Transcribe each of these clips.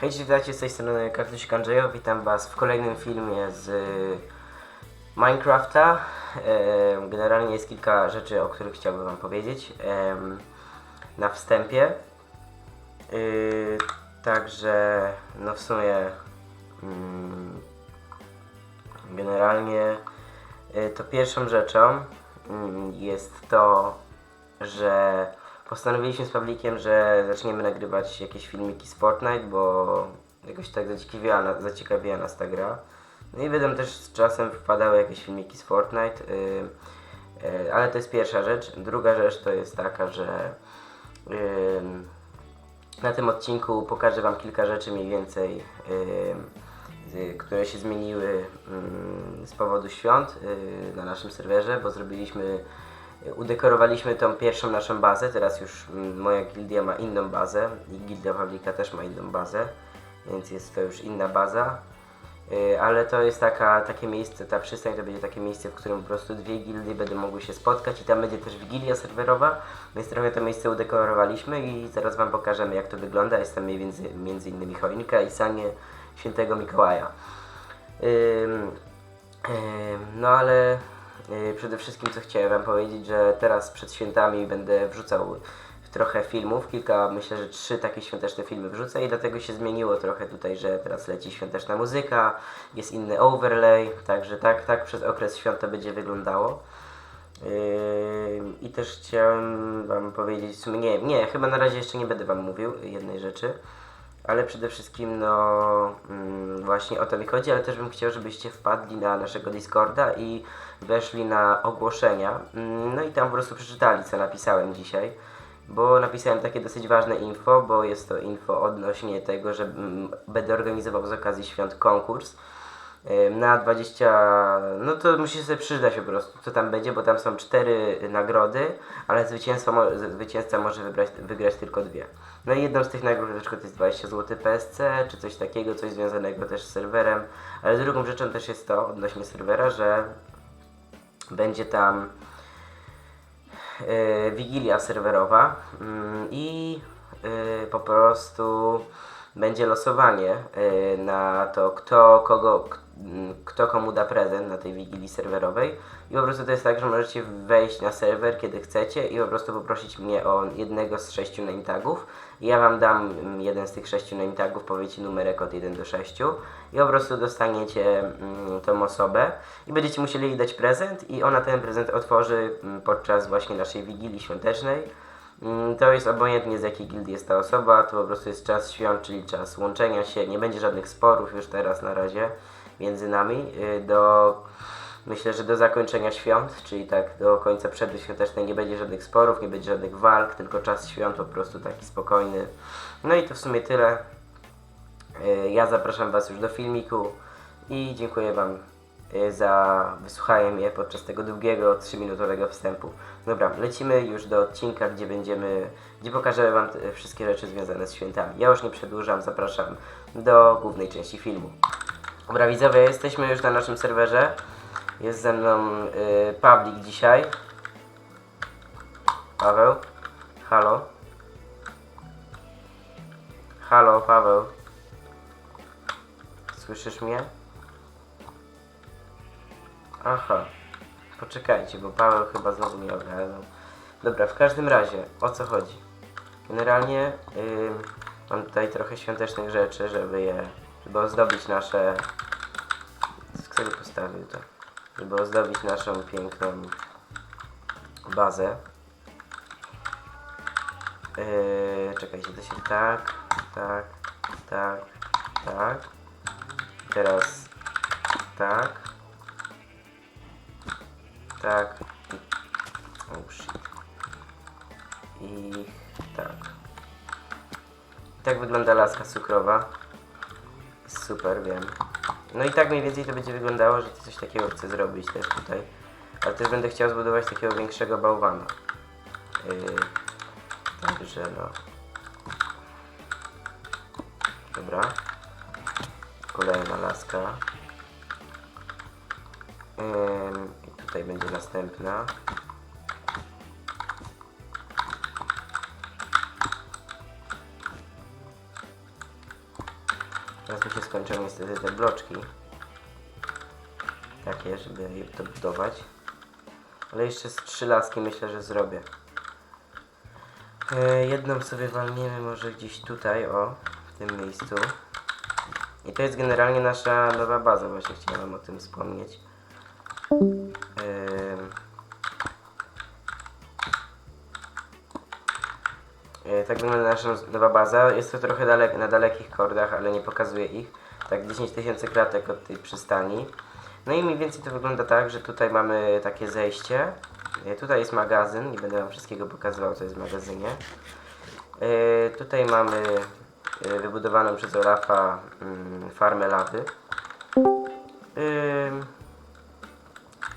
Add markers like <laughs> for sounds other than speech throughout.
Hej, witajcie z tej strony Kaktusik Andrzejo, witam was w kolejnym filmie z y, Minecrafta. Generalnie jest kilka rzeczy, o których chciałbym wam powiedzieć na wstępie. Y, Także, no w sumie mm, generalnie y, to pierwszą rzeczą mm, jest to, że postanowiliśmy z Pawlikiem, że zaczniemy nagrywać jakieś filmiki z Fortnite, bo jakoś tak zaciekawiła, zaciekawiła nas ta gra. No i będą też z czasem wpadały jakieś filmiki z Fortnite, y, y, ale to jest pierwsza rzecz. Druga rzecz to jest taka, że ym, na tym odcinku pokażę Wam kilka rzeczy mniej więcej, ym, z- które się zmieniły ym, z powodu świąt y, na naszym serwerze, bo zrobiliśmy, udekorowaliśmy tą pierwszą naszą bazę, teraz już mm, moja gildia ma inną bazę i gildia Pawlika też ma inną bazę, więc jest to już inna baza. Y, Ale to jest taka, takie miejsce, ta przystań to będzie takie miejsce, w którym po prostu dwie gildie będą mogły się spotkać i tam będzie też wigilia serwerowa, więc trochę to miejsce udekorowaliśmy i zaraz Wam pokażemy jak to wygląda. Jest tam między, między innymi choinka i sanie świętego Mikołaja. No ale przede wszystkim co chciałem Wam powiedzieć, że teraz przed świętami będę wrzucał trochę filmów, kilka, myślę, że trzy takie świąteczne filmy wrzucę i dlatego się zmieniło trochę tutaj, że teraz leci świąteczna muzyka, jest inny overlay, także tak, tak przez okres świąt to będzie wyglądało. Yy, I też chciałem Wam powiedzieć, w sumie nie, nie, chyba na razie jeszcze nie będę Wam mówił jednej rzeczy, ale przede wszystkim, no mm, właśnie o to mi chodzi, ale też bym chciał, żebyście wpadli na naszego Discorda i weszli na ogłoszenia, Mm, no i tam po prostu przeczytali, co napisałem dzisiaj, bo napisałem takie dosyć ważne info, bo jest to info odnośnie tego, że mm, będę organizował z okazji świąt konkurs, na 20, no to musicie sobie przyznać po prostu, co tam będzie, bo tam są cztery nagrody, ale zwycięstwo, mo- zwycięzca może wybrać, wygrać tylko dwie. No i jedną z tych nagród na przykład jest 20 zł PSC, czy coś takiego, coś związanego też z serwerem, ale drugą rzeczą też jest to, odnośnie serwera, że będzie tam e, wigilia serwerowa mm, i e, po prostu będzie losowanie e, na to, kto, kogo, k- m, kto komu da prezent na tej wigilii serwerowej. I po prostu to jest tak, że możecie wejść na serwer kiedy chcecie i po prostu poprosić mnie o jednego z sześciu name tagów. Ja wam dam mm, jeden z tych sześciu name tagów, powiecie numerek od 1 do 6 i po prostu dostaniecie mm, tą osobę i będziecie musieli jej dać prezent i ona ten prezent otworzy mm, podczas właśnie naszej wigilii świątecznej. To jest obojętnie z jakiej gildii jest ta osoba, to po prostu jest czas świąt, czyli czas łączenia się, nie będzie żadnych sporów już teraz na razie między nami y, do myślę, że do zakończenia świąt, czyli tak do końca przedświątecznej nie będzie żadnych sporów, nie będzie żadnych walk, tylko czas świąt po prostu taki spokojny. No i to w sumie tyle. Y, Ja zapraszam Was już do filmiku i dziękuję Wam y, za wysłuchanie mnie podczas tego długiego, 3-minutowego wstępu. Dobra, lecimy już do odcinka, gdzie będziemy, gdzie pokażę Wam wszystkie rzeczy związane z świętami. Ja już nie przedłużam, zapraszam do głównej części filmu. Dobra widzowie, jesteśmy już na naszym serwerze. Jest ze mną y, Pawlik dzisiaj. Paweł. Halo. Halo, Paweł. Słyszysz mnie? Aha. Poczekajcie, bo Paweł chyba znowu mnie ogarnął. Dobra, w każdym razie, o co chodzi? Generalnie ym, mam tutaj trochę świątecznych rzeczy, żeby je, żeby ozdobić nasze... Kto by postawił to? Żeby ozdobić naszą piękną bazę. Yy, czekajcie, to się tak, tak, tak, tak. Teraz tak. Tak. Oh shit. I tak. Tak wygląda laska cukrowa. Super, wiem. No i tak mniej więcej to będzie wyglądało, że coś takiego chcę zrobić też tutaj. Ale też będę chciał zbudować takiego większego bałwana. Yy, także no. Dobra. Kolejna laska. I tutaj będzie następna. Skończą niestety te bloczki. Takie, żeby to budować. Ale jeszcze z trzy laski myślę, że zrobię. E, jedną sobie walniemy może gdzieś tutaj, o, w tym miejscu. I to jest generalnie nasza nowa baza, właśnie chciałem o tym wspomnieć. Nowa baza. Jest to trochę dalek, na dalekich kordach, ale nie pokazuję ich. Tak 10 tysięcy kratek od tej przystani. No i mniej więcej to wygląda tak, że tutaj mamy takie zejście. E, Tutaj jest magazyn, nie będę wam wszystkiego pokazywał, co jest w magazynie. E, Tutaj mamy e, wybudowaną przez Olafa mm, farmę lawy.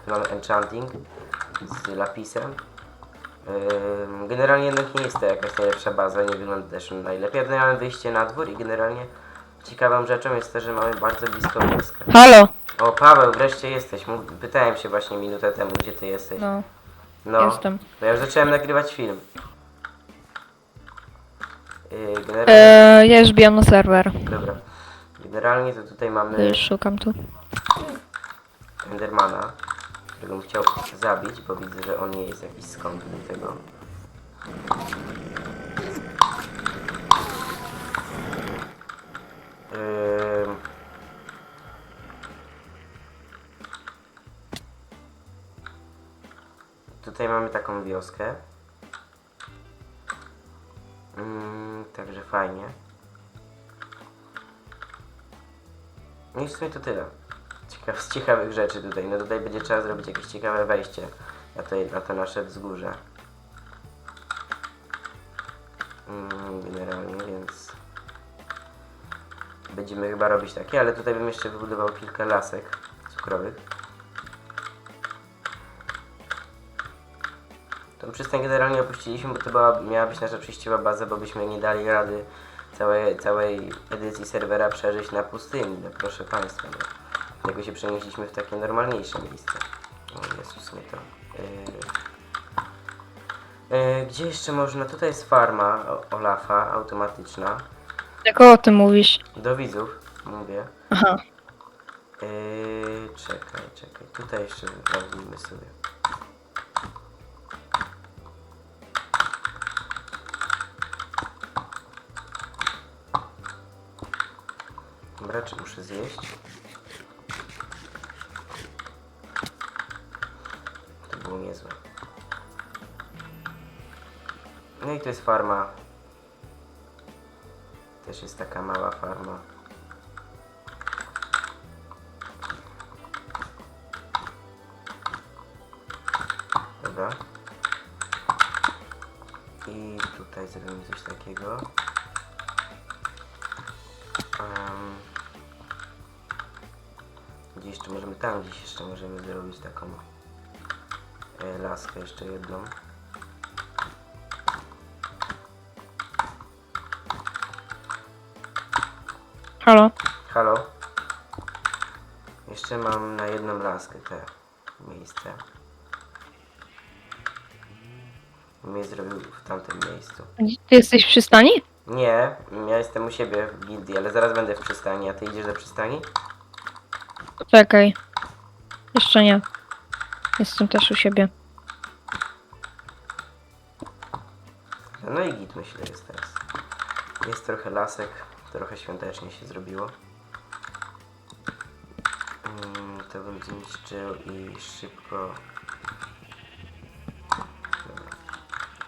Mamy enchanting z lapisem. Generalnie jednak nie jest to jakaś najlepsza baza, nie wygląda też najlepiej. Ale mamy wyjście na dwór i generalnie ciekawą rzeczą jest to, że mamy bardzo blisko wioskę. Halo! O Paweł, wreszcie jesteś. Mów, pytałem się właśnie minutę temu, gdzie ty jesteś. No, No, jestem. ja już zacząłem nagrywać film. Yy, generalnie, Eee, ja już bijam na serwer. dobra. Generalnie to tutaj mamy Już szukam tu. Endermana, którego chciał zabić, bo widzę, że on nie jest jakiś skąd do tego. Tutaj mamy taką wioskę. Mm, także fajnie. No i w sumie to tyle. Z ciekawych rzeczy tutaj. No tutaj będzie trzeba zrobić jakieś ciekawe wejście na to, na to nasze wzgórze. Mm, generalnie, więc będziemy chyba robić takie, ale tutaj bym jeszcze wybudował kilka lasek cukrowych. Tą przystań generalnie opuściliśmy, bo to była, miała być nasza przejściowa baza, bo byśmy nie dali rady całej, całej edycji serwera przeżyć na pustyni, no proszę Państwa. No. Dlatego się przenieśliśmy w takie normalniejsze miejsce. O jest w sumie to. Yy. Yy, gdzie jeszcze można? Tutaj jest farma o- Olafa, automatyczna. Jak o tym mówisz? Do widzów, mówię. Aha. Yy, czekaj, czekaj. Tutaj jeszcze sprawdzimy sobie. Dobra, czy muszę zjeść? I to jest farma. Też jest taka mała farma. Dobra. I tutaj zrobimy coś takiego. Um, jeszcze możemy, tam gdzieś jeszcze możemy zrobić taką e, laskę jeszcze jedną. Halo? Halo? Jeszcze mam na jedną laskę te miejsce. Mnie zrobił w tamtym miejscu. Ty jesteś w przystani? Nie, ja jestem u siebie w gildii, ale zaraz będę w przystani. A ty idziesz do przystani? Czekaj. Jeszcze nie. Jestem też u siebie. No i git myślę jest teraz. Jest trochę lasek, trochę świątecznie się zrobiło. Mm, to bym zniszczył i szybko...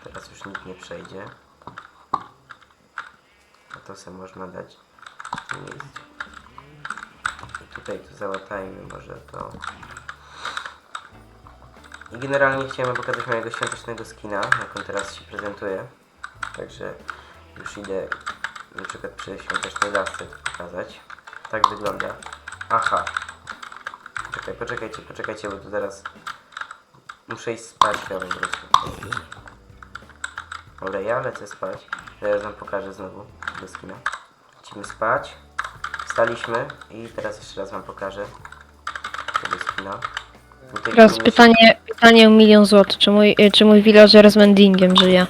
Teraz już nikt nie przejdzie. A to se można dać. I tutaj to załatajmy może to. I generalnie chciałem pokazać mojego świątecznego skina, jak on teraz się prezentuje. Także już idę na przykład przy świątecznej lasce pokazać. Tak wygląda. Aha. Czekaj, poczekajcie, poczekajcie, bo tu zaraz muszę iść spać chyba po prostu. Dobra, ja lecę spać. Zaraz wam pokażę znowu do skina. Lecimy spać. Wstaliśmy i teraz jeszcze raz wam pokażę skina. Tutaj Teraz się- pytanie, pytanie o milion złotych. Czy mój, czy mój villager z mendingiem żyje?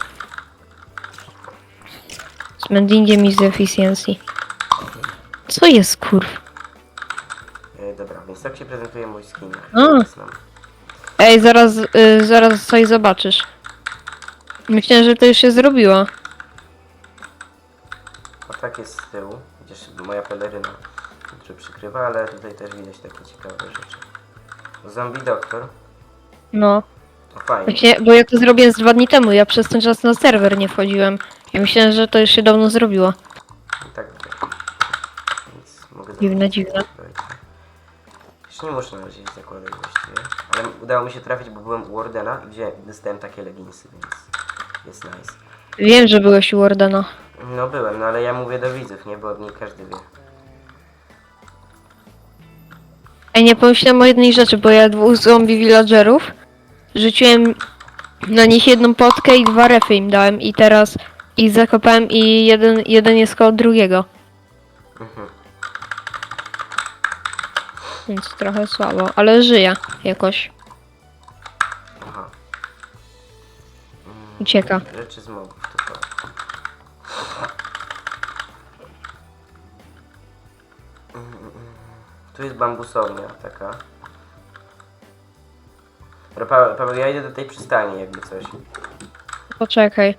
Z mendingiem i z efficiency. Co jest kurw? E, dobra, więc tak się prezentuje mój skin. A. Teraz mam- Ej, zaraz, y, zaraz coś zobaczysz. Myślałem, że to już się zrobiło. O tak jest z tyłu, gdzieś moja peleryna, który przykrywa, ale tutaj też widać takie ciekawe rzeczy. Zombie doktor. No. O fajnie. Właśnie, bo ja to zrobiłem z dwa dni temu, ja przez ten czas na serwer nie wchodziłem. Ja myślałem, że to już się dawno zrobiło. I tak. Więc mogę Dziwne, dziwne. Już nie muszę na razie ich zakładać właściwie. Ale udało mi się trafić, bo byłem u Wardena i gdzie dostałem takie leginsy, więc jest nice. Wiem, że byłeś u Wardena. No byłem, no ale ja mówię do widzów, nie? Bo nie każdy wie. Ej, nie pomyślałem o jednej rzeczy, bo ja dwóch zombie villagerów rzuciłem na nich jedną potkę i dwa refy im dałem i teraz ich zakopałem i jeden, jeden jest koło drugiego. Mhm. Więc trochę słabo, ale żyje jakoś. Aha. Mm, Ucieka. Rzeczy z mobów, to. Mm, mm, mm. Tu jest bambusownia taka. Dobra, Paweł, Paweł, ja idę do tej przystani, jakby coś. Poczekaj.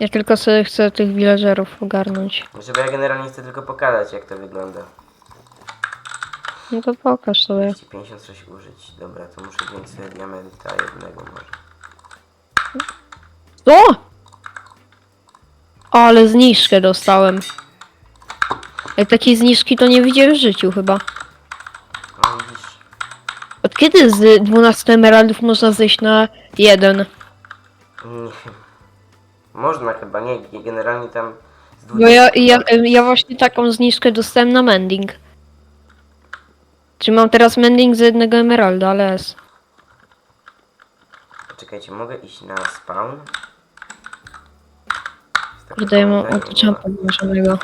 Ja tylko sobie chcę tych villagerów ogarnąć. Żeby ja generalnie chcę tylko pokazać, jak to wygląda. No to pokaż sobie. 256 użyć. Dobra, to muszę wziąć sobie diamenta jednego może. O! Ale zniżkę dostałem. Jak takiej zniżki to nie widziałem w życiu chyba. No widzisz. Od kiedy z 12 emeraldów można zejść na jeden? Nie wiem. Można chyba, nie, generalnie tam z Bo ja, ja, ja właśnie taką zniżkę dostałem na mending. Czy mam teraz mending z jednego emeralda, ale jest. Czekajcie, mogę iść na spawn? Mu komenda, nie otoczam ma. podłożonego.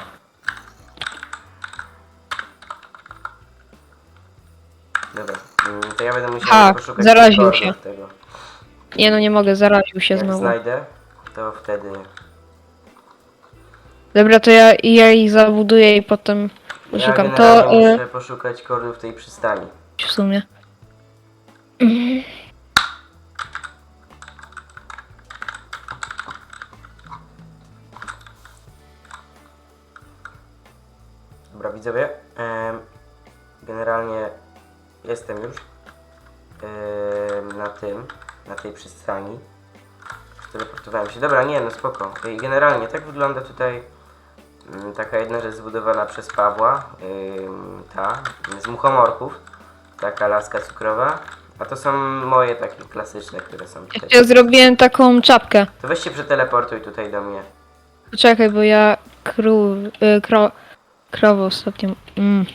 Dobra, mm, to ja będę musiał Ha, poszukać zaraził się. Tego. Nie no nie mogę, zaraził się Jak znowu. znajdę, to wtedy... Dobra, to ja, ja ich zabuduję i potem Ja szukam. To generalnie y, muszę poszukać koordynów tej przystani. w sumie. Dobra, widzowie, em, generalnie jestem już em, na tym, na tej przystani. Teleportowałem się. Dobra, nie, no spoko. I generalnie tak wygląda tutaj mm, taka jedna rzecz zbudowana przez Pawła, ta, z muchomorków, taka laska cukrowa. A to są moje takie klasyczne, które są tutaj. Ja zrobiłem taką czapkę. To weź się przeteleportuj tutaj do mnie. Poczekaj, bo ja krów, y, kro, krowę ostatnio. Mm.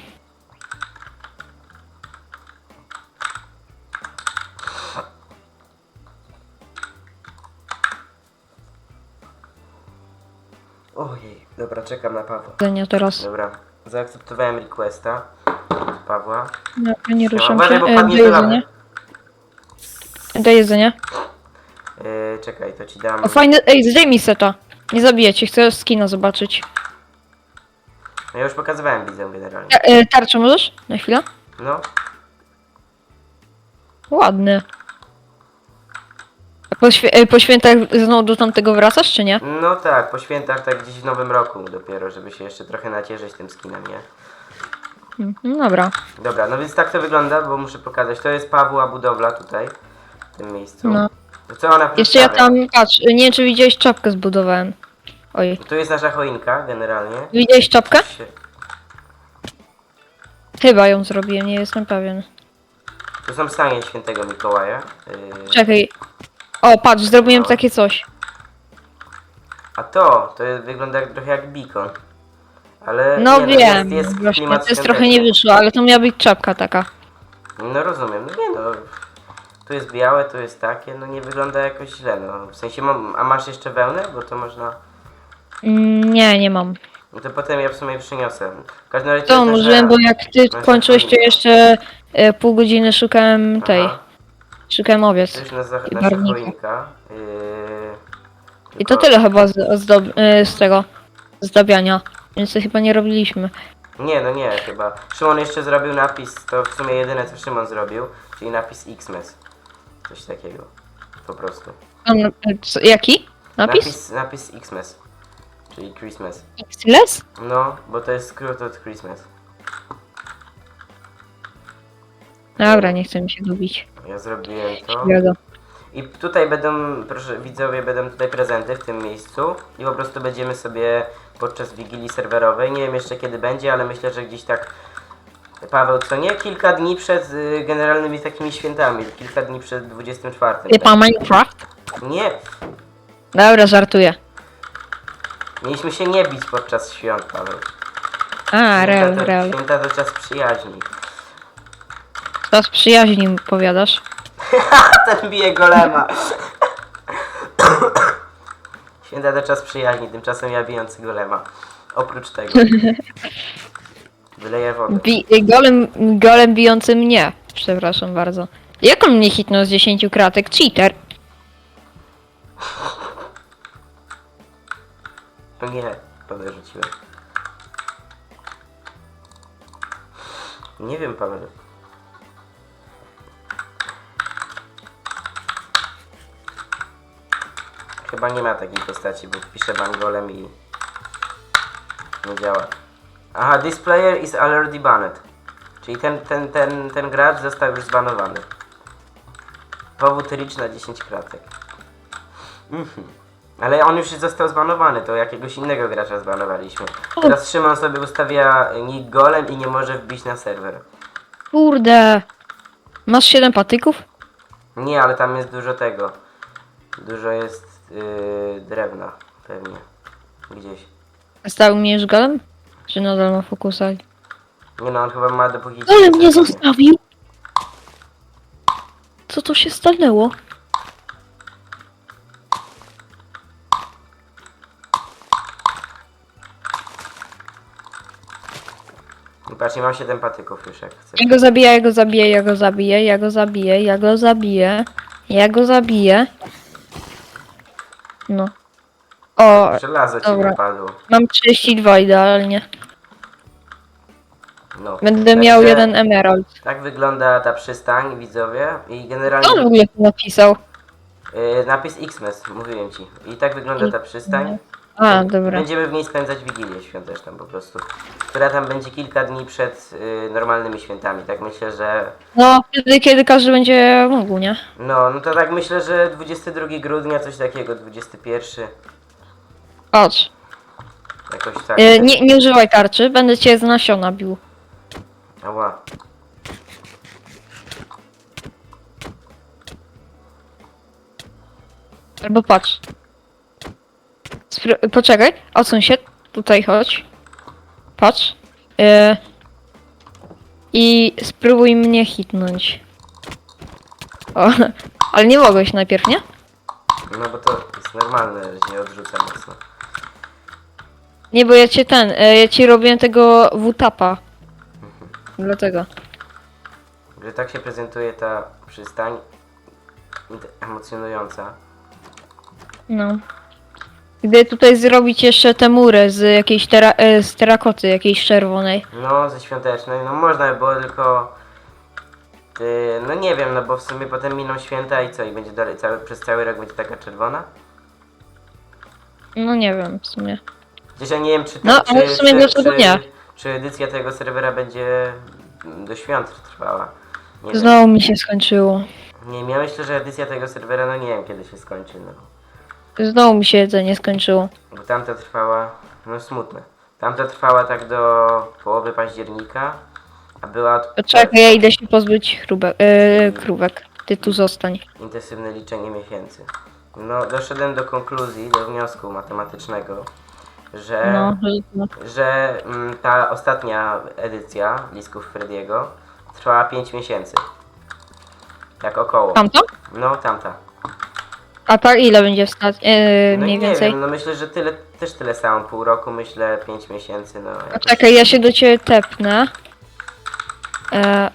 Ojej, dobra, czekam na Pawła. Jedzenia teraz. Dobra, zaakceptowałem requesta od Pawła. No, nie ruszam Uważaj, się. bo E, padnie do lawy. jedzenia. Do jedzenia. Yy, czekaj, to ci dam. O fajny, ej, zdejmij seta. Nie zabijecie, chcę skina zobaczyć. No ja już pokazywałem widzę generalnie. E, e, tarczę możesz? Na chwilę? No, Ładny. A po, świe- e, po świętach znowu do tamtego wracasz, czy nie? no tak, po świętach tak gdzieś w nowym roku dopiero, żeby się jeszcze trochę nacieszyć tym skinem, nie? Mhm, dobra. Dobra, no więc tak to wygląda, bo muszę pokazać. To jest Pawła budowla tutaj, w tym miejscu. No. To Co ona Jeszcze ja przedstawia? tam, patrz, nie wiem czy widziałeś czapkę zbudowałem. Oj, Tu jest nasza choinka generalnie. widziałeś czapkę? Chyba ją zrobiłem, nie jestem pewien. Tu są stanie świętego Mikołaja. Yy, Czekaj. O, patrz, zrobiłem takie coś. a to, to wygląda jak, trochę jak beacon. Ale No nie, wiem, jest, jest właśnie, klimat to jest trochę nie świąteczny. wyszło, ale to miała być czapka taka. No rozumiem, no nie no. Tu jest białe, tu jest takie, no nie wygląda jakoś źle, no. W sensie mam, a masz jeszcze wełnę? Bo to można... Mm, nie, nie mam. No to potem ja w sumie przyniosę. W każdym razie... To nasza- bo jak ty kończyłeś, to jeszcze e, pół godziny szukałem tej. Aha. Szukałem To owiec. jest nasza, I nasza barwnika. choinka. Yy, I to tylko- tyle chyba z, z tego zdabiania. Więc to chyba nie robiliśmy. Nie, no nie, chyba. Szymon jeszcze zrobił napis, to w sumie jedyne co Szymon zrobił, czyli napis Xmas. Coś takiego. Po prostu. On, co, jaki? Napis? Napis, napis Xmas. Czyli Christmas. Xless? No, bo to jest skrót od Christmas. Dobra, nie chcę mi się gubić. Ja zrobiłem to. I tutaj będą, proszę widzowie, będą tutaj prezenty w tym miejscu i po prostu będziemy sobie podczas wigilii serwerowej, nie wiem jeszcze kiedy będzie, ale myślę, że gdzieś tak Paweł, co nie? Kilka dni przed y, generalnymi takimi świętami, kilka dni przed 24. Typa Minecraft? Nie, Dobra, żartuję. mieliśmy się nie bić podczas świąt, Paweł. A, real, Święta to- real. Święta to czas przyjaźni. To z przyjaźni powiadasz. <laughs> Ten bije golema. <coughs> Święta to czas przyjaźni, tymczasem ja bijący golema. Oprócz tego. <laughs> Wyleję wodę. Bi golem, golem bijący mnie. Przepraszam bardzo. Jak on mnie hitnął z 10 kratek? Cheater. <laughs> No nie, wodę rzuciłem. Nie wiem, Paweł. Chyba nie ma takiej postaci, bo wpiszę wam golem i nie działa. Aha, this player is already banned. Czyli ten, ten, ten, ten gracz został już zbanowany. Powód rich na 10 kratek. Mhm. Ale on już został zbanowany, to jakiegoś innego gracza zbanowaliśmy. Teraz Szymon sobie ustawia nick golem i nie może wbić na serwer. Kurde. Masz 7 patyków? Nie, ale tam jest dużo tego. Dużo jest yy, drewna, pewnie. Gdzieś. Stał mnie już golem? Czy nadal ma fokusa? Nie no, on chyba ma dopóki... Ale mnie zostawił! Co to się stanęło? Patrz, nie mam 7 patyków już, jak chcę. Ja go zabiję, ja go zabiję, ja go zabiję, ja go zabiję, ja go zabiję, ja go zabiję. No. O, Żelazo ci dobra. wypadło. mam 32 idealnie. No. Będę miał Także jeden emerald. Tak wygląda ta przystań, widzowie. I Kto on w generalnie ogóle to napisał? yy, napis Xmas, mówiłem ci. I tak wygląda ta przystań. A, dobra. Będziemy w niej spędzać Wigilię świąteczną po prostu. Która tam będzie kilka dni przed y, normalnymi świętami. Tak myślę, że. No, wtedy, kiedy każdy będzie mógł, nie? No, no to tak myślę, że 22 grudnia, coś takiego, 21. Chodź. Jakoś tak. E, nie, nie używaj tarczy, będę cię z nasiona bił. Ała. Albo patrz. Poczekaj, odsuń się. Tutaj chodź. Patrz. E, I spróbuj mnie hitnąć. O, <laughs> ale nie mogłeś najpierw, nie? No bo to jest normalne, że nie odrzucam mocno. Nie, bo ja cię ten, e, ja ci robiłem tego W-tapa. Dlatego. Że tak się prezentuje ta przystań. Emocjonująca. No. Gdy tutaj zrobić jeszcze te mury z jakiejś tera- e, z terakoty jakiejś czerwonej. No, ze świątecznej, no można by było tylko. y, no nie wiem, no bo w sumie potem miną święta i co? I będzie dalej cały, przez cały rok będzie taka czerwona? No nie wiem w sumie. Chociaż ja nie wiem, czy, No, ale w sumie czy, dlaczego czy, nie? czy edycja tego serwera będzie do świąt trwała. Nie wiem. Znowu mi się skończyło. Nie ja myślę, że edycja tego serwera, no nie wiem kiedy się skończy, no. Znowu mi się jedzenie skończyło. Bo tamta trwała, no smutne. Tamta trwała tak do połowy października, a była od... Poczekaj, ja idę się pozbyć chrubek, e, krówek. Ty tu zostań. intensywne liczenie miesięcy. No, doszedłem do konkluzji, do wniosku matematycznego, że, No, no. że mm, ta ostatnia edycja Lisków Frediego trwała 5 miesięcy. Tak około. Tamto? No, tamta. A tak ile będzie stać? E, No mniej nie więcej. wiem, no myślę, że tyle, też tyle samo, pół roku, myślę 5 miesięcy, no. jakoś- Poczekaj, ja się do ciebie tepnę. E,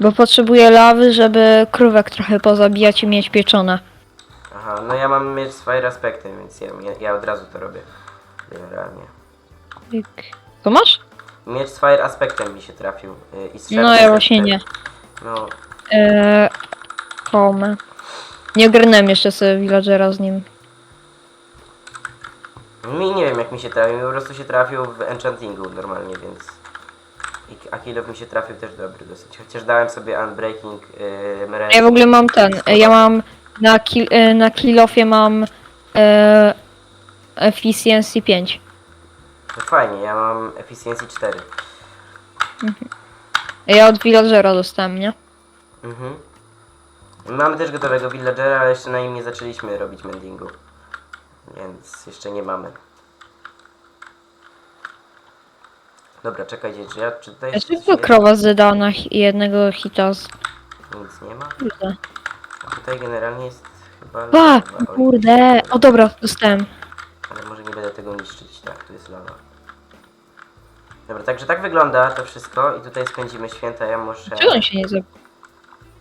bo potrzebuję lawy, żeby krówek trochę pozabijać i mieć pieczone. Aha, no ja mam mieć swoje respekty, więc ja, ja, ja od razu to robię. Generalnie. Pyk, To masz? Miecz z Fire Aspektem mi się trafił. y, I No ja właśnie nie. No, Eee, home. Nie ogarnąłem jeszcze sobie villagera z nim. mi nie wiem jak mi się trafił, po prostu się trafił w Enchantingu normalnie, więc... I Akilow mi się trafił też dobry dosyć, chociaż dałem sobie Unbreaking yy, Meren- Ja w ogóle mam ten, e, ja mam na, kill, e, na killofie mam e, efficiency 5. To fajnie, ja mam Efficiency 4. Ja od villagera dostałem, nie? Mhm. Mamy też gotowego villagera, ale jeszcze na nim nie zaczęliśmy robić mendingu. Więc jeszcze nie mamy. Dobra, czekajcie, czy ja czy tutaj Ja jest? krowa zeda na hi- jednego hita z... Nic nie ma? Kurde. A tutaj generalnie jest chyba Ba! lawa. Oj, Kurde! O dobra, dostałem. Ale może nie będę tego niszczyć, tak, tu jest lawa. Dobra, także tak wygląda to wszystko i tutaj spędzimy święta, ja muszę... Czego on się nie zabił?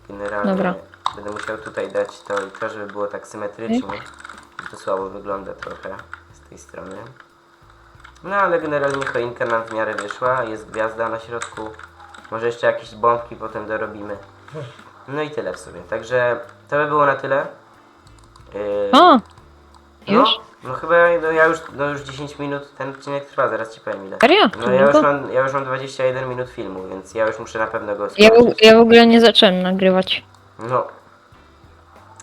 Generalnie Dobra. Będę musiał tutaj dać to i to, żeby było tak symetrycznie. To słabo wygląda trochę z tej strony. No ale generalnie choinka nam w miarę wyszła, jest gwiazda na środku. Może jeszcze jakieś bombki potem dorobimy. No i tyle w sumie. Także to by było na tyle. Yy, A! Już? No, no chyba no ja już, no już 10 minut ten odcinek trwa, zaraz ci powiem ile. Serio? No ja już, Długo? mam, ja już mam 21 minut filmu, więc ja już muszę na pewno go Ja, skończyć. w- ja w ogóle nie zacząłem nagrywać. No.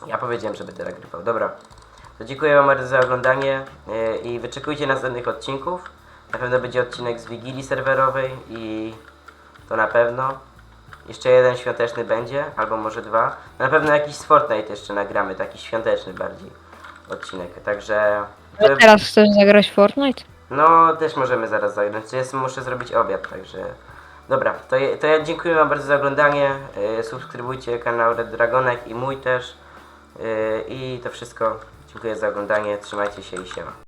Ja powiedziałem, że będę nagrywał. Dobra. To dziękuję Wam bardzo za oglądanie yy, i wyczekujcie następnych odcinków. Na pewno będzie odcinek z Wigilii serwerowej i to na pewno. Jeszcze jeden świąteczny będzie, albo może dwa. Na pewno jakiś z Fortnite jeszcze nagramy, taki świąteczny bardziej odcinek. Także... No teraz chcesz zagrać w Fortnite? No, też możemy zaraz zagrać. Jest, muszę zrobić obiad, także. Dobra, to, je, to ja dziękuję Wam bardzo za oglądanie. Yy, subskrybujcie kanał Red Dragonek i mój też. Yy, I to wszystko. Dziękuję za oglądanie. Trzymajcie się i siema.